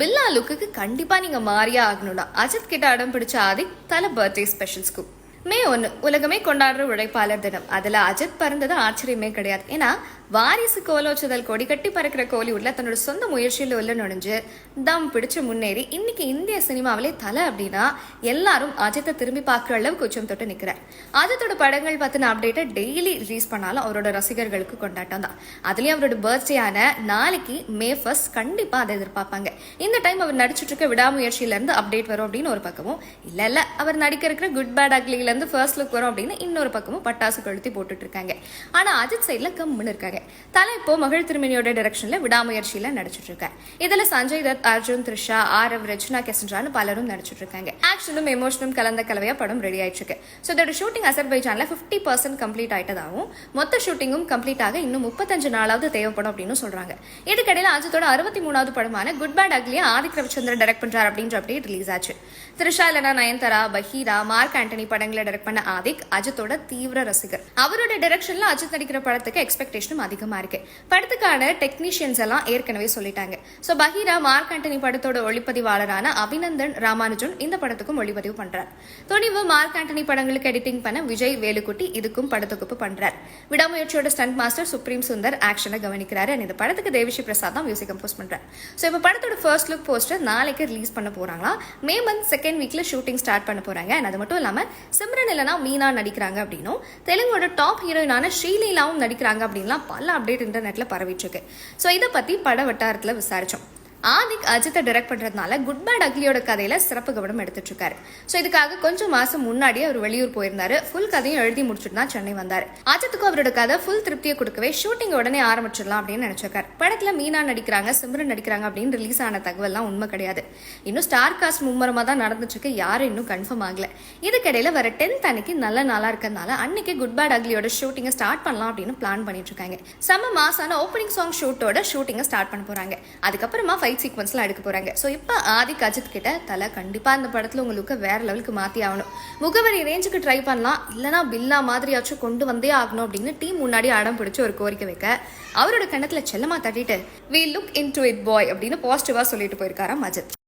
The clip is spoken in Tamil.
பில்லா லுக்குக்கு கண்டிப்பா நீங்க மாறியே ஆகணும்னா அஜித் கிட்ட அடம் பிடிச்ச ஆதிக் தல பர்த்டே ஸ்பெஷல் ஸ்கூப் மே ஒன்று உலகமே கொண்டாடுற உழைப்பாளர் தினம். அதில் அஜித் பிறந்தது ஆச்சரியமே கிடையாது. ஏன்னா வாரிசு கோலோச்சுதல் கொடி கட்டி பறக்கிற கோலி உள்ள தன்னோட சொந்த முயற்சியில் உள்ள நுழைஞ்சு தம் பிடிச்சு முன்னேறி இன்னைக்கு இந்திய சினிமாவிலே தலை அப்படின்னா எல்லாரும் அஜித்தை திரும்பி பார்க்குற அளவுக்கு உச்சம் தொட்டு நிற்கிறார் அஜித்தோட படங்கள் பற்றின அப்டேட்டை டெய்லி ரிலீஸ் பண்ணாலும் அவரோட ரசிகர்களுக்கு கொண்டாட்டம் தான். அதுலேயும் அவரோட பர்த்டேயான நாளைக்கு மே ஃபர்ஸ்ட் கண்டிப்பாக அதை எதிர்பார்ப்பாங்க. இந்த டைம் அவர் நடிச்சிட்டு இருக்க விடாமுயற்சியிலேருந்து அப்டேட் வரும் அப்படின்னு ஒரு பக்கமும். இல்லை இல்லை அவர் நடிக்க இருக்கிற குட் பேட் அக்லியில் இருந்து ஃபர்ஸ்ட் லுக் வரும் அப்படின்னு இன்னொரு பக்கமும் பட்டாசு கழுத்தி போட்டுட்டு இருக்காங்க ஆனா அஜித் சைட்ல கம்முன்னு இருக்காங்க தலை இப்போ மகள் திருமணியோட டைரக்ஷன்ல விடாமுயற்சியில நடிச்சிட்டு இருக்காரு இதுல சஞ்சய் தத் அர்ஜுன் த்ரிஷா ஆரவ் ரச்சனா கெசன்றான்னு பலரும் நடிச்சிட்டு இருக்காங்க ஆக்ஷனும் எமோஷனும் கலந்த கலவையா படம் ரெடி ஆயிட்டு இருக்கு ஸோ இதோட ஷூட்டிங் அசர்பைஜான்ல ஃபிஃப்டி பர்சன்ட் கம்ப்ளீட் ஆயிட்டதாகவும் மொத்த ஷூட்டிங்கும் கம்ப்ளீட் ஆக இன்னும் முப்பத்தஞ்சு நாளாவது தேவைப்படும் அப்படின்னு சொல்றாங்க. இதுக்கடையில் அஜித்தோட அறுபத்தி மூணாவது படமான குட் பேட் அக்லியா ஆதிக் ரவிச்சந்திரன் டைரக்ட் பண்றார் அப்படின்ற அப்படியே ரிலீஸ் ஆச்சு. த்ரிஷா இல்லனா நயன்தாரா பஹீரா மார்க் ஆண்டனி படங்களை டைரக்ட் பண்ண ஆதிக் அஜித்தோட தீவிர ரசிகர். அவரோட டைரக்ஷன்ல அஜித் நடிக்கிற படத்துக்கு எக்ஸ்பெக்டேஷனும் அதிகமா இருக்கு. படத்துக்கான டெக்னீஷியன்ஸ் எல்லாம் ஏற்கனவே சொல்லிட்டாங்க. சோ பஹீரா மார்க் ஆண்டனி படத்தோட ஒளிப்பதிவாளரான அபிநந்தன் ராமானுஜன் இந்த படத்துக்கும் ஒளிப்பதிவு பண்றார். துணிவு மார்க் ஆண்டனி படங்களுக்கு எடிட்டிங் பண்ண விஜய் வேலுக்குட்டி இதுக்கும் படத்தொகுப்பு பண்றார். விடாமுயற்சியோட ஸ்டண்ட் மாஸ்டர் சுப்ரீம் சுந்தர் ஆக்ஷனை கவனிக்கிறாரு. இந்த படத்துக்கு தேவிஸ்ரீ பிரசாத் தான் மியூசிக் கம்போஸ் பண்றார். சோ இப்போ படத்தோட ஃபர்ஸ்ட் லுக் போஸ்டர் நாளைக்கு ரிலீஸ் பண்ண போறாங்களா? மே மந்த் செகண்ட் வீக்ல ஷூட்டிங் ஸ்டார்ட் பண்ண போறாங்க. அது மட்டும் இல்லாம சிம்ரன் இல்லைனா மீனா நடிக்கிறாங்க அப்படின்னும். தெலுங்கோட டாப் ஹீரோயினான ஸ்ரீலீலாவும் நடிக்கிறாங்க அப்படின்லாம் பல அப்டேட் இன்டர்நெட்ல பரவிட்டு இருக்கு. ஸோ இதை பத்தி பட வட்டாரத்தில் விசாரிச்சோம். ஆதிக் அஜித்தை டைரக்ட் பண்றதுனால குட் பேட் அக்லியோட கதையில சிறப்பு கவனம் எடுத்துட்டு இருக்காரு ஸோ இதுக்காக கொஞ்சம் மாசம் முன்னாடியே அவர் வெளியூர் போயிருந்தாரு. ஃபுல் கதையும் எழுதி முடிச்சுட்டு தான் சென்னை வந்தார். அஜித்துக்கும் அவரோட கதை ஃபுல் திருப்தியை கொடுக்கவே ஷூட்டிங் உடனே ஆரம்பிச்சிடலாம் அப்படின்னு நினைச்சிருக்காரு. படத்துல மீனா நடிக்கிறாங்க சிம்ரன் நடிக்கிறாங்க அப்படின்னு ரிலீஸ் ஆன தகவல்லாம் உண்மை கிடையாது. இன்னும் ஸ்டார் காஸ்ட் மும்முரமா தான் நடந்துட்டு யாரும் இன்னும் கன்ஃபார்ம் ஆகல. இதுக்கிடையில வர டென்த் அன்னைக்கு நல்ல நாளா இருக்கறதுனால அன்னைக்கு குட் பேட் அக்லியோட ஷூட்டிங்கை ஸ்டார்ட் பண்ணலாம் அப்படின்னு பிளான் பண்ணிட்டு இருக்காங்க செம்ம மாசான ஓப்பனிங் சாங் ஷூட்டோட ஷூட்டிங்கை ஸ்டார்ட் பண்ண போறாங்க. அதுக்கப்புறமா ஃபைட் சீக்வன்ஸ்லாம் எடுக்க போறாங்க. ஸோ இப்போ ஆதிக் அஜித் கிட்ட தலை கண்டிப்பா அந்த படத்துல உங்களுக்கு வேற லெவலுக்கு மாத்தி ஆகணும். முகவரி ரேஞ்சுக்கு ட்ரை பண்ணலாம். இல்லனா பில்லா மாதிரியாச்சும் கொண்டு வந்தே ஆகணும் அப்படின்னு டீம் முன்னாடி அடம் பிடிச்சி ஒரு கோரிக்கை வைக்க. அவரோட கண்ணத்துல செல்லமாக தட்டிட்டு we look into it boy அப்படின்னு பாசிட்டிவா சொல்லிட்டு போயிருக்காராம் அஜித்.